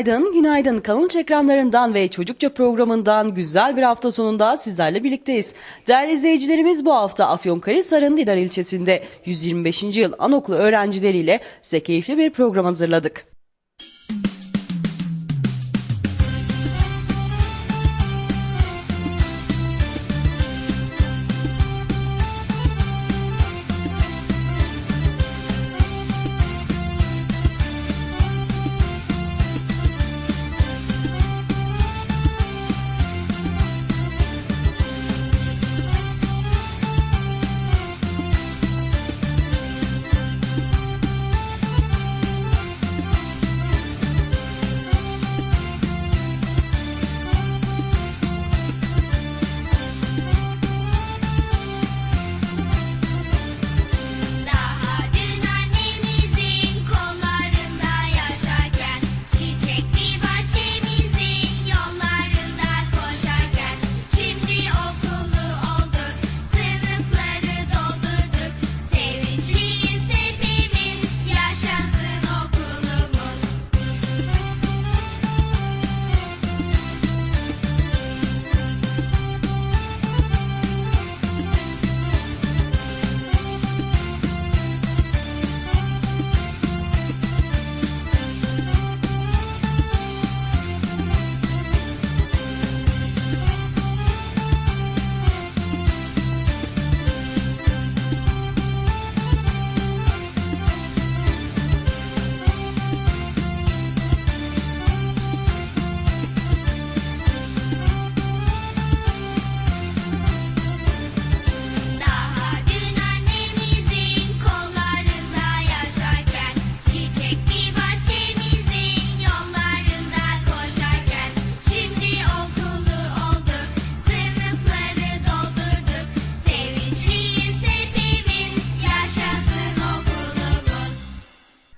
Günaydın, günaydın. Kanal ekranlarından ve Çocukça programından güzel bir hafta sonunda sizlerle birlikteyiz. Değerli izleyicilerimiz bu hafta Afyonkarahisar'ın Dinar ilçesinde 125. yıl anaokulu öğrencileriyle size keyifli bir program hazırladık.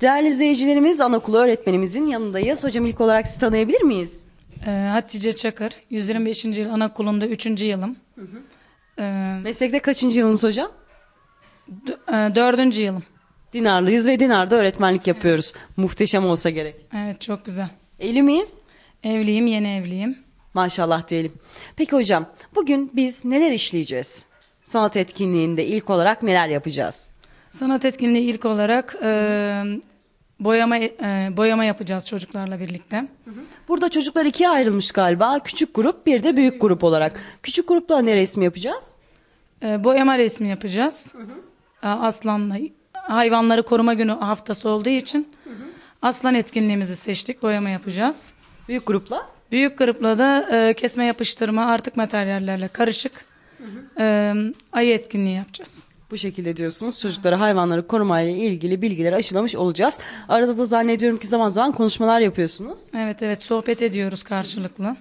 Değerli izleyicilerimiz anaokulu öğretmenimizin yanındayız. Hocam ilk olarak sizi tanıyabilir miyiz? Ee, Hatice Çakır, 125. yıl anaokulunda 3. yılım. Ee, Meslekte kaçıncı yılınız hocam? d- e, 4. yılım. Dinarlıyız ve Dinar'da öğretmenlik yapıyoruz. Muhteşem olsa gerek. Evet çok güzel. Evli miyiz? Evliyim, yeni evliyim. Maşallah diyelim. Peki hocam bugün biz neler işleyeceğiz? Sanat etkinliğinde ilk olarak neler yapacağız? Sanat etkinliği ilk olarak e, boyama e, boyama yapacağız çocuklarla birlikte. Burada çocuklar ikiye ayrılmış galiba. Küçük grup bir de büyük grup olarak. Küçük grupla ne resmi yapacağız? E, boyama resmi yapacağız. E, Aslanla hayvanları koruma günü haftası olduğu için aslan etkinliğimizi seçtik. Boyama yapacağız. Büyük grupla. Büyük grupla da e, kesme yapıştırma artık materyallerle karışık e, ayı etkinliği yapacağız. Bu şekilde diyorsunuz. Çocuklara hayvanları korumayla ilgili bilgileri aşılamış olacağız. Arada da zannediyorum ki zaman zaman konuşmalar yapıyorsunuz. Evet evet sohbet ediyoruz karşılıklı.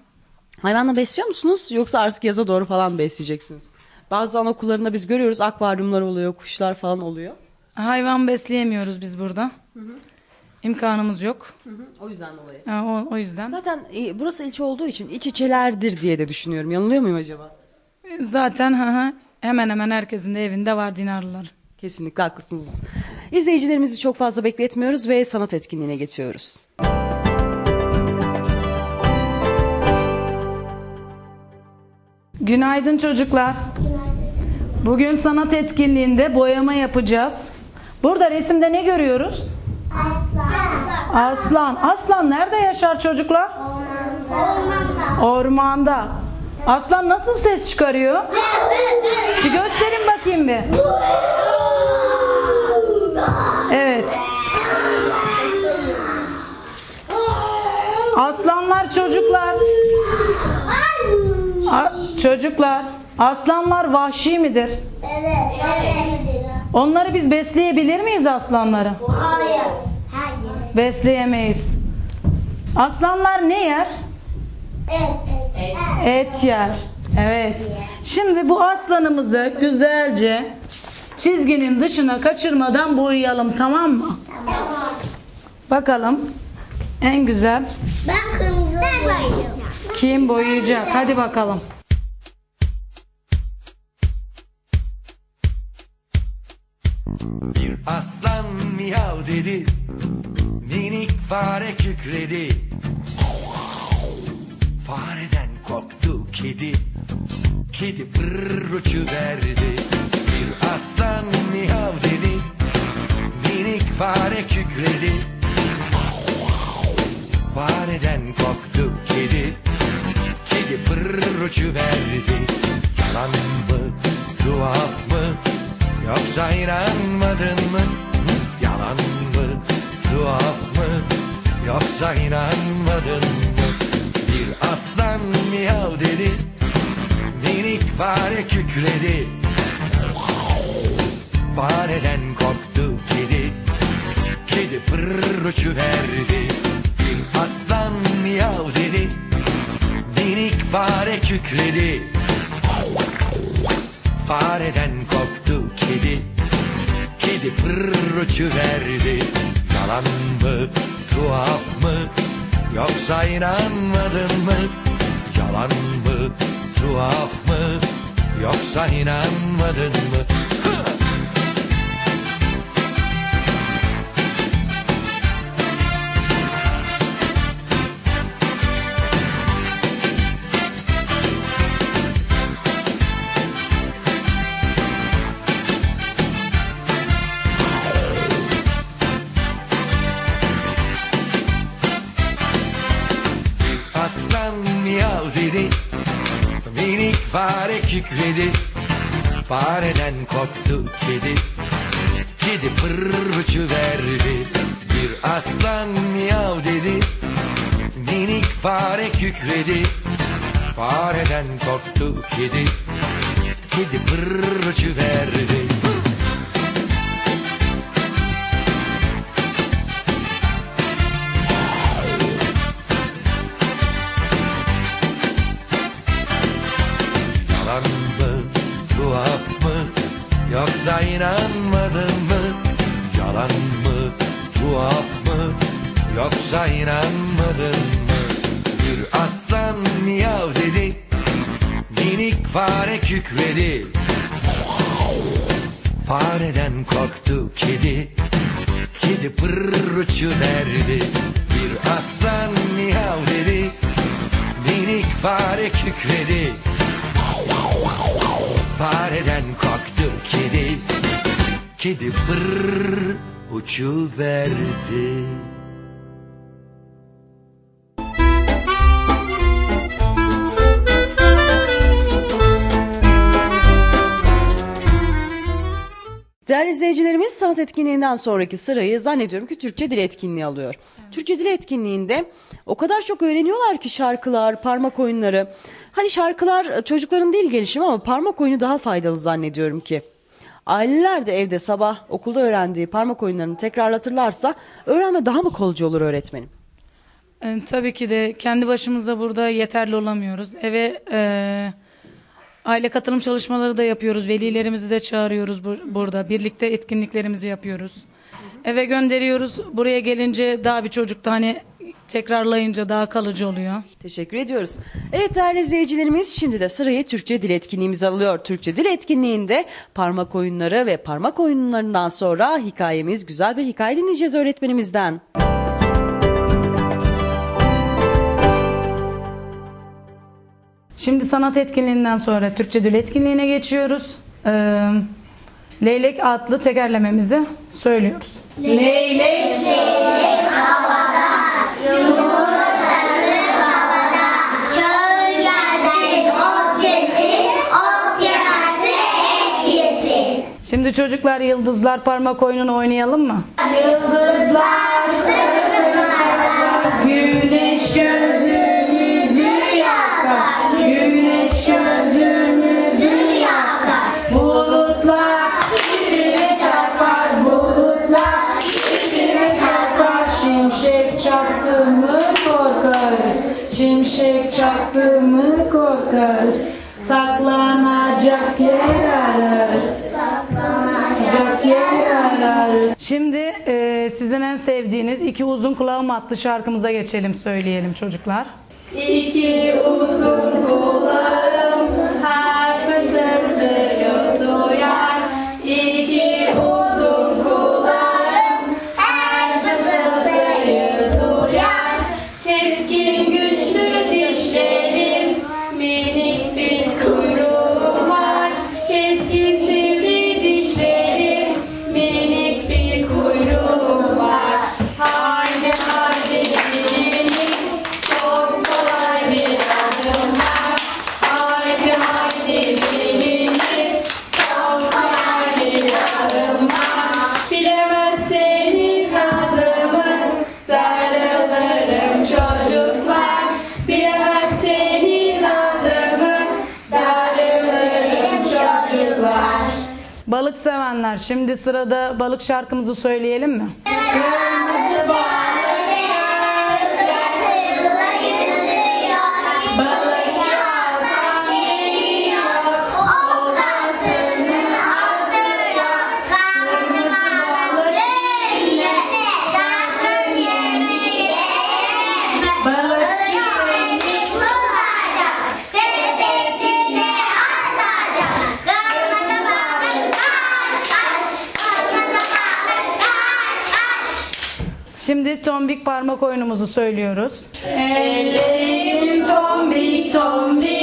Hayvanla besliyor musunuz yoksa artık yaza doğru falan besleyeceksiniz? Bazı anaokullarında biz görüyoruz akvaryumlar oluyor, kuşlar falan oluyor. Hayvan besleyemiyoruz biz burada. İmkanımız yok. O yüzden dolayı. Ha, O, o yüzden. Zaten e, burası ilçe olduğu için iç içelerdir diye de düşünüyorum. Yanılıyor muyum acaba? Zaten hı hı, hemen hemen herkesin de evinde var dinarlılar. Kesinlikle haklısınız. İzleyicilerimizi çok fazla bekletmiyoruz ve sanat etkinliğine geçiyoruz. Günaydın çocuklar. Bugün sanat etkinliğinde boyama yapacağız. Burada resimde ne görüyoruz? Aslan. Aslan nerede yaşar çocuklar? Ormanda. Aslan nasıl ses çıkarıyor? Bir gösterin bakayım bir. Evet. Aslanlar çocuklar. A- çocuklar. Aslanlar vahşi midir? Onları biz besleyebilir miyiz aslanları? Hayır. Besleyemeyiz. Aslanlar ne yer? Et yer. Evet. Şimdi bu aslanımızı güzelce çizginin dışına kaçırmadan boyayalım tamam mı? Bakalım. En güzel Ben kırmızı boyayacağım. kim boyayacak? Hadi bakalım. Bir aslan miyav dedi Minik fare kükredi Fareden korktu kedi Kedi pırr uçuverdi. Bir aslan miyav dedi Minik fare kükredi. Fareden korktu kedi Kedi pırr uçuverdi. Yalan mı tuhaf mı Yoksa inanmadın mı? Yalan mı tuhaf mı Yoksa inanmadın mı Bir aslan miyav dedi Minik fare kükredi. Fareden korktu kedi Kedi pırr uçuverdi Bir aslan miyav dedi Minik fare kükredi. Fareden korktu kedi Kedi pırr uçuverdi Yalan mı tuhaf Yoksa inanmadın mı? Yalan mı? Tuhaf mı? Yoksa inanmadın mı kükredi. Fareden korktu kedi. Kedi pırr uçuverdi Bir aslan miyav dedi. Minik fare kükredi. Fareden korktu kedi. Kedi pırr uçuverdi yoksa inanmadın mı? Yalan mı, tuhaf mı, yoksa inanmadın mı? Bir aslan miyav dedi, minik fare kükredi. Fareden korktu kedi, kedi pırr uçuverdi. Bir aslan miyav dedi, minik fare kükredi. Fareden korktu kedi Kedi pırr uçuverdi Değerli izleyicilerimiz sanat etkinliğinden sonraki sırayı zannediyorum ki Türkçe dil etkinliği alıyor. Türkçe dil etkinliğinde o kadar çok öğreniyorlar ki şarkılar, parmak oyunları. Hani şarkılar çocukların dil gelişimi ama parmak oyunu daha faydalı zannediyorum ki. Aileler de evde sabah okulda öğrendiği parmak oyunlarını tekrarlatırlarsa öğrenme daha mı kalıcı olur öğretmenim? E, tabii ki de kendi başımıza burada yeterli olamıyoruz. Eve e, aile katılım çalışmaları da yapıyoruz. Velilerimizi de çağırıyoruz bu- burada. Birlikte etkinliklerimizi yapıyoruz. Eve gönderiyoruz. Buraya gelince daha bir çocuk da hani tekrarlayınca daha kalıcı oluyor. Teşekkür ediyoruz. Evet değerli izleyicilerimiz şimdi de sırayı Türkçe dil etkinliğimiz alıyor. Türkçe dil etkinliğinde parmak oyunları ve parmak oyunlarından sonra hikayemiz güzel bir hikaye dinleyeceğiz öğretmenimizden. Şimdi sanat etkinliğinden sonra Türkçe dil etkinliğine geçiyoruz. Ee, Leylek adlı tekerlememizi söylüyoruz. Çağır Şimdi çocuklar yıldızlar parmak oyununu oynayalım mı? Güneş sizin en sevdiğiniz iki uzun kulağım adlı şarkımıza geçelim söyleyelim çocuklar. İki uzun kulağım Şimdi sırada balık şarkımızı söyleyelim mi? Kırmızı Parmak oyunumuzu söylüyoruz. Ellerim tombik tombik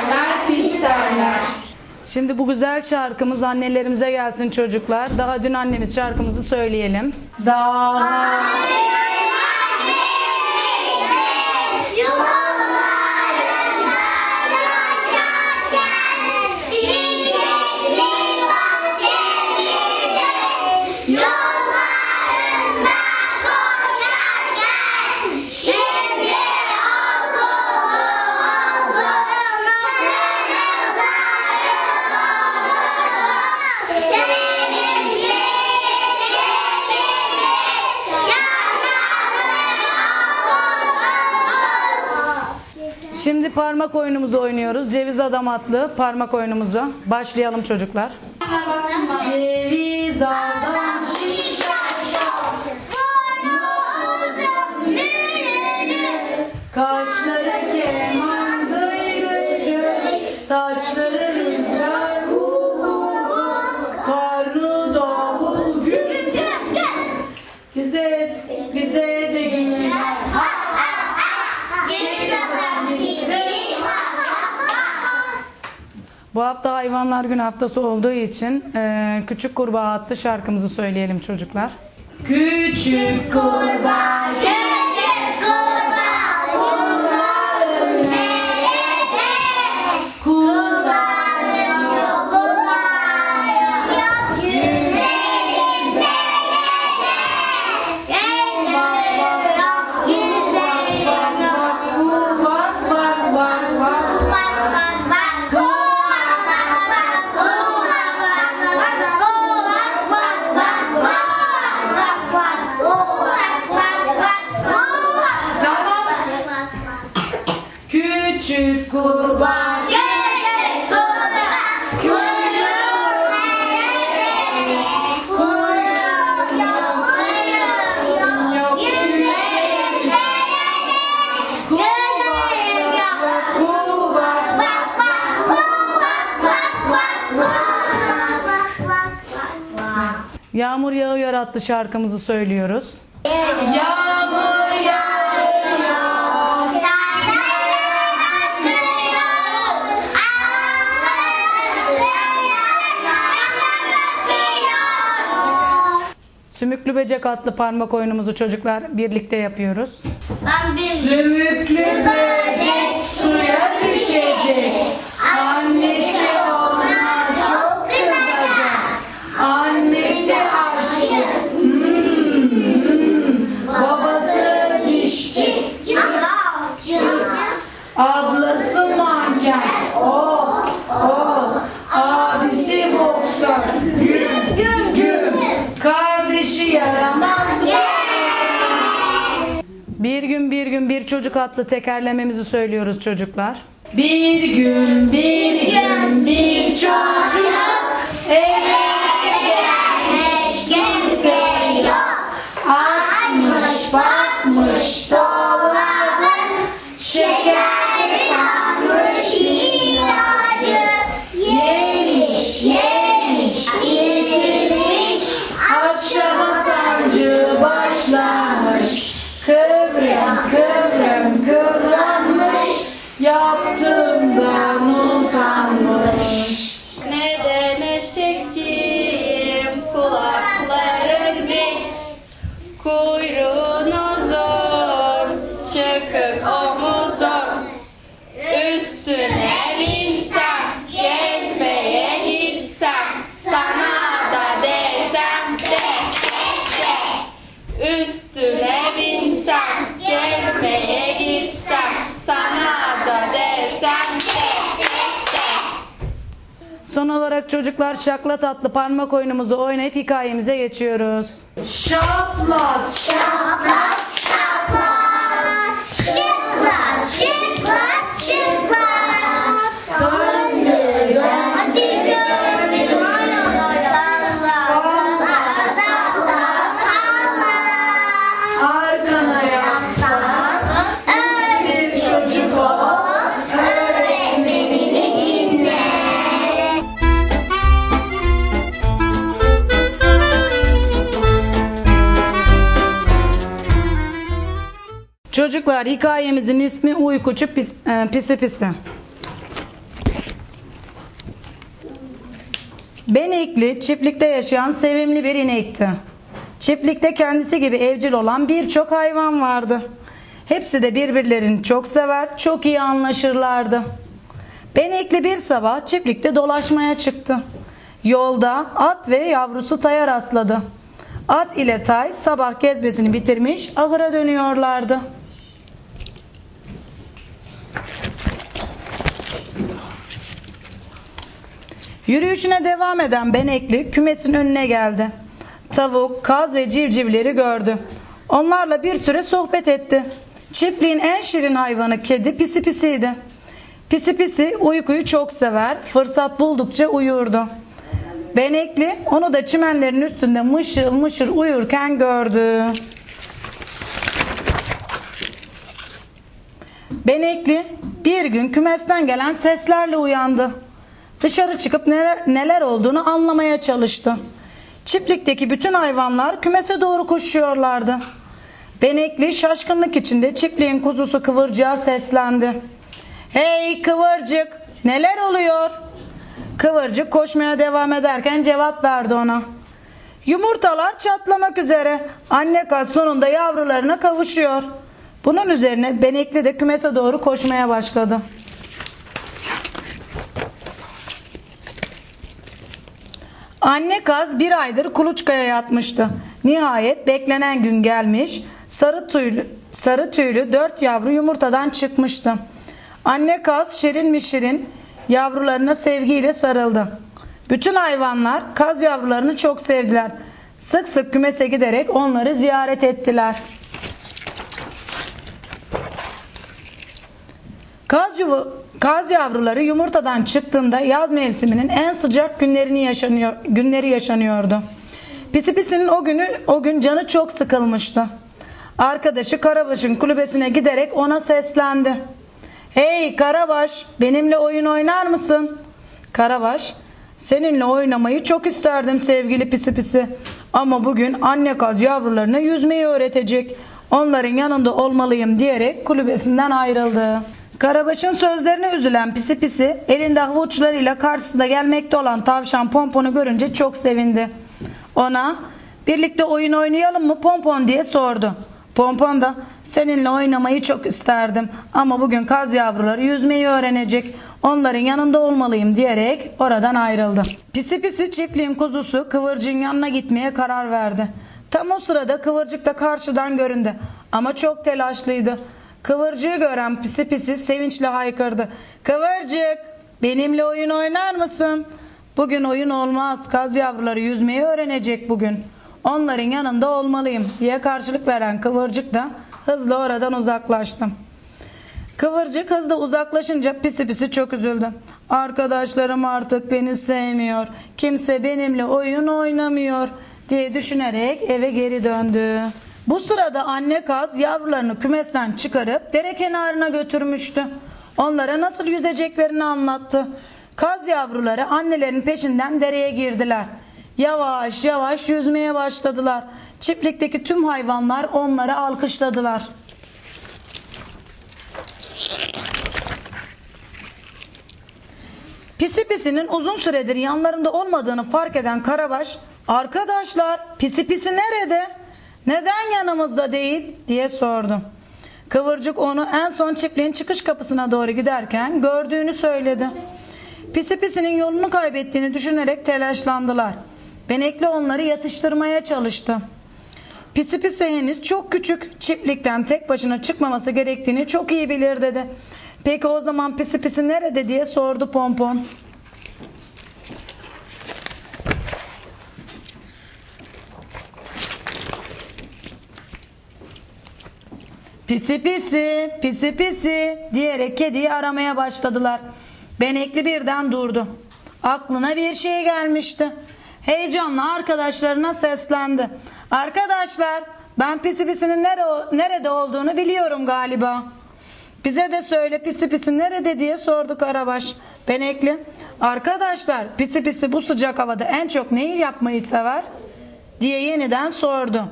derler pis derler Şimdi bu güzel şarkımız annelerimize gelsin çocuklar. Daha dün annemiz şarkımızı söyleyelim. Daha Yollarında Şimdi parmak oyunumuzu oynuyoruz. Ceviz Adam adlı parmak oyunumuzu. Başlayalım çocuklar. Ceviz adam hayvanlar gün haftası olduğu için eee, Küçük Kurbağa adlı şarkımızı söyleyelim çocuklar. Küçük kurbağa Yağmur Yağıyor adlı şarkımızı söylüyoruz. Yağmur yağıyor Sümüklü Böcek adlı parmak oyunumuzu çocuklar birlikte yapıyoruz. Ben bir Sümüklü böcek suya düşecek Annesi gün bir çocuk adlı tekerlememizi söylüyoruz çocuklar. Bir gün bir gün bir çocuk eve Hiç kimse yok. açmış bakmış dolabın Kuyruğunuzun çıkık omuzun üstüne Son olarak çocuklar şakla tatlı parmak oyunumuzu oynayıp hikayemize geçiyoruz. Şaplat. Şaplat Çocuklar hikayemizin ismi Uykucu Pis, e, Pisi Pisi. Benekli çiftlikte yaşayan sevimli bir inekti. Çiftlikte kendisi gibi evcil olan birçok hayvan vardı. Hepsi de birbirlerini çok sever, çok iyi anlaşırlardı. Benekli bir sabah çiftlikte dolaşmaya çıktı. Yolda at ve yavrusu Tay'a rastladı. At ile Tay sabah gezmesini bitirmiş ahıra dönüyorlardı. Yürüyüşüne devam eden Benekli kümesin önüne geldi. Tavuk, kaz ve civcivleri gördü. Onlarla bir süre sohbet etti. Çiftliğin en şirin hayvanı kedi pisi pisiydi. Pisi pisi uykuyu çok sever, fırsat buldukça uyurdu. Benekli onu da çimenlerin üstünde mışıl mışıl uyurken gördü. Benekli bir gün kümesten gelen seslerle uyandı. Dışarı çıkıp neler, olduğunu anlamaya çalıştı. Çiftlikteki bütün hayvanlar kümese doğru koşuyorlardı. Benekli şaşkınlık içinde çiftliğin kuzusu Kıvırcık'a seslendi. Hey Kıvırcık neler oluyor? Kıvırcık koşmaya devam ederken cevap verdi ona. Yumurtalar çatlamak üzere. Anne kaz sonunda yavrularına kavuşuyor. Bunun üzerine Benekli de kümese doğru koşmaya başladı. Anne kaz bir aydır kuluçkaya yatmıştı. Nihayet beklenen gün gelmiş. Sarı tüylü, sarı tüylü dört yavru yumurtadan çıkmıştı. Anne kaz şirin mi şirin yavrularına sevgiyle sarıldı. Bütün hayvanlar kaz yavrularını çok sevdiler. Sık sık kümese giderek onları ziyaret ettiler. Kaz, yuva, kaz yavruları yumurtadan çıktığında yaz mevsiminin en sıcak günlerini yaşanıyor, günleri yaşanıyordu. Pisi Pisi'nin o günü o gün canı çok sıkılmıştı. Arkadaşı Karabaş'ın kulübesine giderek ona seslendi. Hey Karabaş, benimle oyun oynar mısın? Karabaş, seninle oynamayı çok isterdim sevgili Pisi Pisi. Ama bugün anne kaz yavrularına yüzmeyi öğretecek. Onların yanında olmalıyım diyerek kulübesinden ayrıldı. Karabaş'ın sözlerine üzülen Pisi Pisi elinde havuçlarıyla karşısında gelmekte olan tavşan Pompon'u görünce çok sevindi. Ona birlikte oyun oynayalım mı Pompon diye sordu. Pompon da seninle oynamayı çok isterdim ama bugün kaz yavruları yüzmeyi öğrenecek. Onların yanında olmalıyım diyerek oradan ayrıldı. Pisi pisi çiftliğin kuzusu Kıvırcık'ın yanına gitmeye karar verdi. Tam o sırada Kıvırcık da karşıdan göründü ama çok telaşlıydı. Kıvırcığı gören pisi pisi sevinçle haykırdı. Kıvırcık benimle oyun oynar mısın? Bugün oyun olmaz. Kaz yavruları yüzmeyi öğrenecek bugün. Onların yanında olmalıyım diye karşılık veren Kıvırcık da hızla oradan uzaklaştı. Kıvırcık hızla uzaklaşınca pisi pisi çok üzüldü. Arkadaşlarım artık beni sevmiyor. Kimse benimle oyun oynamıyor diye düşünerek eve geri döndü. Bu sırada anne kaz yavrularını kümesten çıkarıp dere kenarına götürmüştü. Onlara nasıl yüzeceklerini anlattı. Kaz yavruları annelerin peşinden dereye girdiler. Yavaş yavaş yüzmeye başladılar. Çiftlikteki tüm hayvanlar onları alkışladılar. Pisi Pisi'nin uzun süredir yanlarında olmadığını fark eden Karabaş, "Arkadaşlar, Pisi Pisi nerede? Neden yanımızda değil?" diye sordu. Kıvırcık onu en son çiftliğin çıkış kapısına doğru giderken gördüğünü söyledi. Pisi Pisi'nin yolunu kaybettiğini düşünerek telaşlandılar. Benekli onları yatıştırmaya çalıştı. Pisi Pisi henüz çok küçük, çiftlikten tek başına çıkmaması gerektiğini çok iyi bilir dedi. Peki o zaman Pisi Pisi nerede diye sordu Pompon. Pisi pisi, pisi pisi diyerek kediyi aramaya başladılar. Benekli birden durdu. Aklına bir şey gelmişti. Heyecanla arkadaşlarına seslendi. Arkadaşlar ben pisi pisinin nere- nerede olduğunu biliyorum galiba. Bize de söyle pisi pisi nerede diye sordu Karabaş. Benekli. Arkadaşlar pisi pisi bu sıcak havada en çok neyi yapmayı sever? diye yeniden sordu.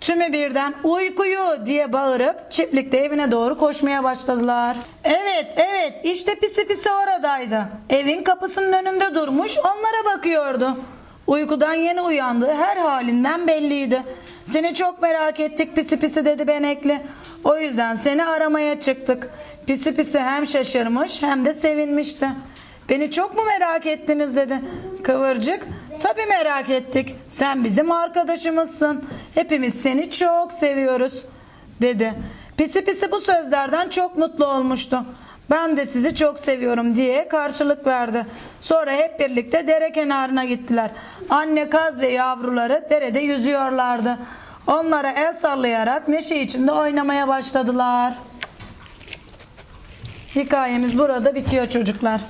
Tümü birden uykuyu diye bağırıp çiftlikte evine doğru koşmaya başladılar. Evet evet işte pisi pisi oradaydı. Evin kapısının önünde durmuş onlara bakıyordu. Uykudan yeni uyandığı her halinden belliydi. Seni çok merak ettik pisi pisi dedi Benekli. O yüzden seni aramaya çıktık. Pisi pisi hem şaşırmış hem de sevinmişti. Beni çok mu merak ettiniz dedi. Kıvırcık tabii merak ettik. Sen bizim arkadaşımızsın. Hepimiz seni çok seviyoruz dedi. Pisi pisi bu sözlerden çok mutlu olmuştu. Ben de sizi çok seviyorum diye karşılık verdi. Sonra hep birlikte dere kenarına gittiler. Anne kaz ve yavruları derede yüzüyorlardı. Onlara el sallayarak neşe içinde oynamaya başladılar. Hikayemiz burada bitiyor çocuklar.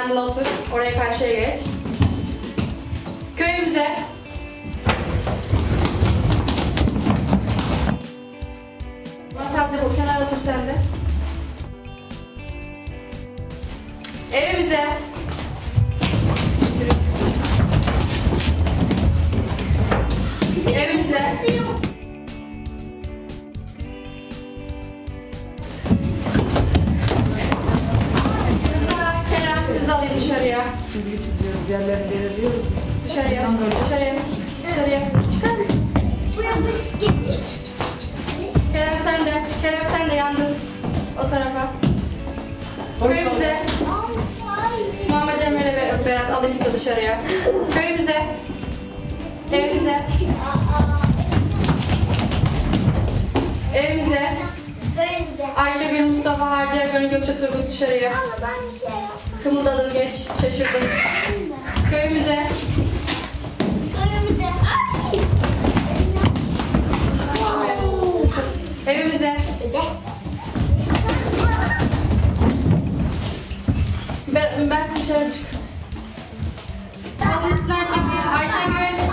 Yanında otur. Oraya karşıya geç. Köyümüze Evimize Ayşegül, Mustafa, Harca, Gönül, Gökçe, Turgut dışarıya. Kımıldadın geç, şaşırdın. Köyümüze. Evimize. Ben, ben dışarı çık. Kalın çıkın. Ayşegül.